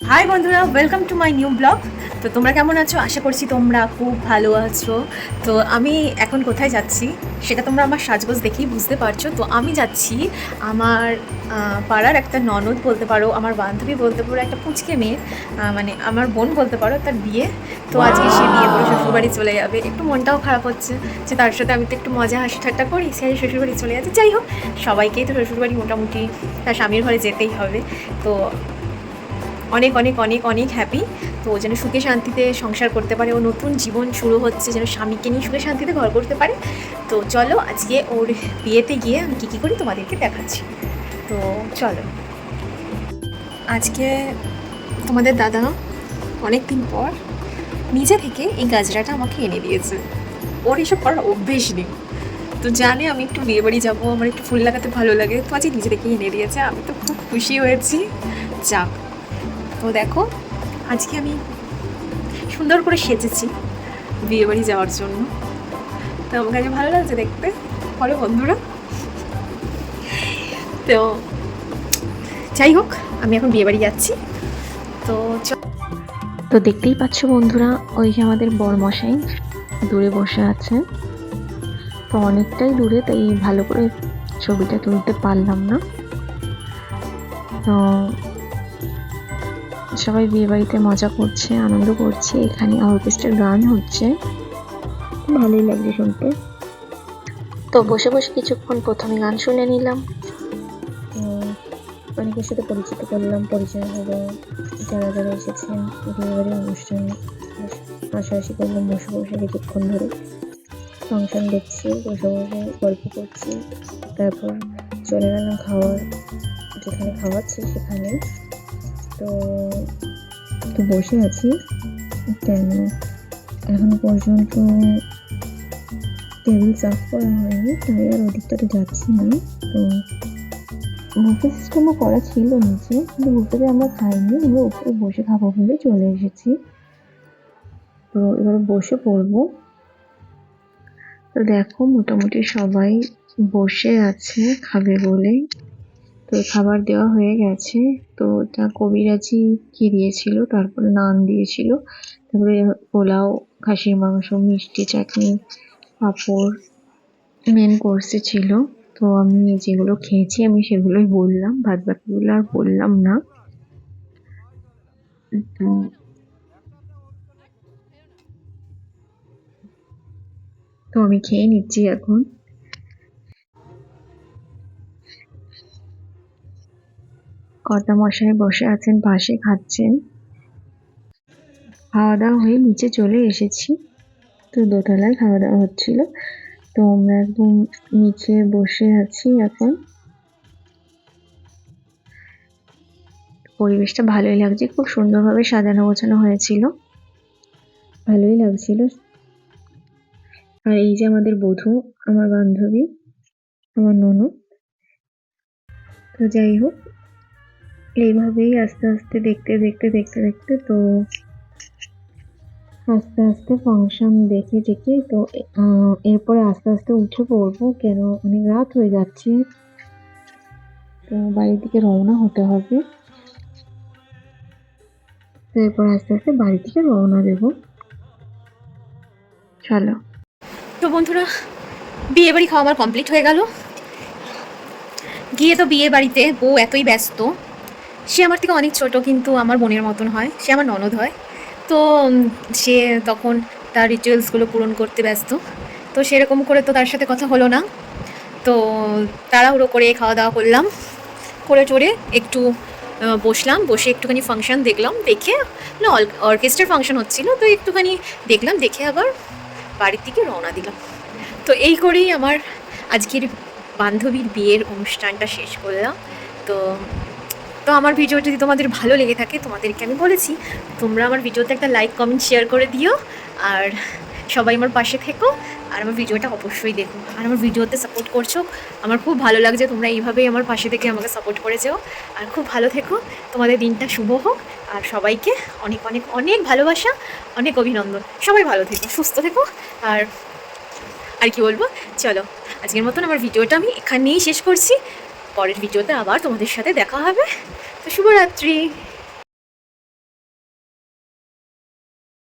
High বন্ধুরা welcome to my new blog তো তোমরা কেমন আছো? আশা করছি তোমরা খুব ভালো আছো। তো আমি এখন কোথায় যাচ্ছি? সেটা তোমরা আমার সাজগোজ দেখেই বুঝতে পারছ। তো আমি যাচ্ছি আমার পাড়ার একটা ননদ বলতে পারো আমার বান্ধবী বলতে পারো একটা পুচকে মেয়ে মানে আমার বোন বলতে পারো তার বিয়ে। তো আজকে সে বিয়ে করে শ্বশুরবাড়ি চলে যাবে। একটু মনটাও খারাপ হচ্ছে যে তার সাথে আমি তো একটু মজা হাসি ঠাট্টা করি সে শ্বশুরবাড়ি চলে যাচ্ছে। যাই হোক সবাইকেই তো শ্বশুরবাড়ি মোটামুটি তার স্বামীর ঘরে যেতেই হবে। তো অনেক অনেক অনেক অনেক হ্যাপি তো যেন সুখে শান্তিতে সংসার করতে পারে ও নতুন জীবন শুরু হচ্ছে, যেন স্বামীকে নিয়ে সুখে শান্তিতে ঘর করতে পারে। তো চলো আজকে ওর বিয়েতে গিয়ে আমি কী কী করি তোমাদেরকে দেখাচ্ছি। তো চলো। আজকে তোমাদের দাদা অনেক দিন পর নিজে থেকে এই গাজরাটা আমাকে এনে দিয়েছে। ওর এসব করার অভ্যেস নেই। তো জানে আমি একটু বিয়ে বাড়ি যাব, আমার একটু ফুল লাগাতে ভালো লাগে, তো আজকে নিজে থেকেই এনে দিয়েছে। আমি তো খুব খুশি হয়েছি। যাক। তো দেখো, আজকে আমি সুন্দর করে সেজেছি বিয়ে বাড়ি যাওয়ার জন্য। তো আমার কাছে ভালো লাগছে দেখতে। বলো বন্ধুরা। তো যাই হোক, আমি এখন বিয়ে বাড়ি যাচ্ছি। তো তো দেখতেই পাচ্ছ বন্ধুরা, ওই যে আমাদের বরমশাই দূরে বসে আছে। তো অনেকটাই দূরে, তাই ভালো করে ছবিটা তুলতে পারলাম না। তো সবাই বিয়ে বাড়িতে মজা করছে, আনন্দ করছে, এখানে অর্কেস্ট্রার গান হচ্ছে। ভালোই লাগছে শুনতে। তো বসে বসে কিছুক্ষণ প্রথমে গান শুনে নিলাম। অনেকের সাথে পরিচিত করলাম, পরিচয় হলো যারা যারা এসেছেন, বিয়েবাড়ির অনুষ্ঠান হাসাহাসি করলাম, বসে বসে কিছুক্ষণ ধরে। ফাংশন দেখছি, বসে বসে গল্প করছি, তারপর চলে গেলাম খাওয়ার, যেখানে খাওয়াচ্ছি সেখানে তো তো বসে আছি, কেন? এখন পর্যন্ত টেবিল সাফ করা হয়নি, তাই আর ওদিকটাতে যাচ্ছি না। তো বুফে সিস্টেমও করা ছিল নিচে, কিন্তু বুফেতে আমরা খাইনি, আমরা উপরে বসে খাব বলে চলে এসেছি। তো এবার বসে পড়ব। তো দেখো, মোটামুটি সবাই বসে আছে, খাবে বলে তো খাবার দেওয়া হয়ে গেছে। তো তা কবিরাজি কি দিয়েছিল? তারপরে নান দিয়েছিল। তারপরে পোলাও, খাসির মাংস, মিষ্টি, চাটনি, পাঁপড় মেন কোর্সে ছিল। তো আমি যেগুলো খেয়েছি আমি সেগুলোই বললাম। ভাত বাকিগুলো আর বললাম না। তো তো আমি খেয়ে নিচ্ছি এখন। কর্তা মশাই বসে আছেন, পাশে খাচ্ছেন। খাওয়া দাওয়া হয়ে নিচে চলে এসেছি। তো দোতলায় খাওয়া দাওয়া হচ্ছিল। তো আমরা একদম নিচে বসে আছি এখন। পরিবেশটা ভালোই লাগছে, খুব সুন্দরভাবে সাজানো গোছানো হয়েছিল। ভালোই লাগছিল। আর এই যে আমাদের বধূ, আমার বান্ধবী, আমার ননু। তো যাই হোক এইভাবেই আস্তে আস্তে দেখতে দেখতে দেখতে দেখতে তো আস্তে আস্তে ফাংশন দেখে দেখে তো এরপরে আস্তে আস্তে উঠে পড়ব কেন? অনেক রাত হয়ে যাচ্ছে। তো বাড়ির দিকে রওনা হতে হবে। তো এরপর আস্তে আস্তে বাড়ি থেকে রওনা দেবো। চলো। তো বন্ধুরা, বিয়ে বাড়ি খাওয়া আমার কমপ্লিট হয়ে গেল। গিয়ে তো বিয়ে বাড়িতে বউ এতই ব্যস্ত। সে আমার থেকে অনেক ছোট, কিন্তু আমার বোনের মতন হয়। সে আমার ননদ হয়। তো সে তখন তার রিচুয়ালসগুলো পূরণ করতে ব্যস্ত। তো সেরকম করে তো তার সাথে কথা হলো না। তো, তাড়াহুড়ো করে খাওয়া দাওয়া করলাম। করে টোরে একটু বসলাম। বসে একটুখানি ফাংশন দেখলাম। দেখে, না অর্কেস্ট্রার ফাংশন হচ্ছিল। তো একটুখানি দেখলাম। দেখে আবার বাড়ির দিকে রওনা দিলাম। তো এই করেই আমার আজকের বান্ধবীর বিয়ের অনুষ্ঠানটা শেষ করলাম। তো তো আমার ভিডিও যদি তোমাদের ভালো লেগে থাকে, তোমাদেরকে আমি বলেছি, তোমরা আমার ভিডিওতে একটা লাইক কমেন্ট শেয়ার করে দিও। আর সবাই আমার পাশে থেকো, আর আমার ভিডিওটা অবশ্যই দেখো। আর আমার ভিডিওতে সাপোর্ট করছ, আমার খুব ভালো লাগছে তোমরা এইভাবেই আমার পাশে থেকে আমাকে সাপোর্ট করে করেছ আর খুব ভালো থেকো, তোমাদের দিনটা শুভ হোক। আর সবাইকে অনেক অনেক অনেক ভালোবাসা, অনেক অভিনন্দন। সবাই ভালো থেকো, সুস্থ থেকো। আর আর কি বলব? চলো, আজকের মতন আমার ভিডিওটা আমি এখানেই শেষ করছি। পরের ভিডিওতে আবার তোমাদের সাথে দেখা হবে। তো শুভরাত্রি।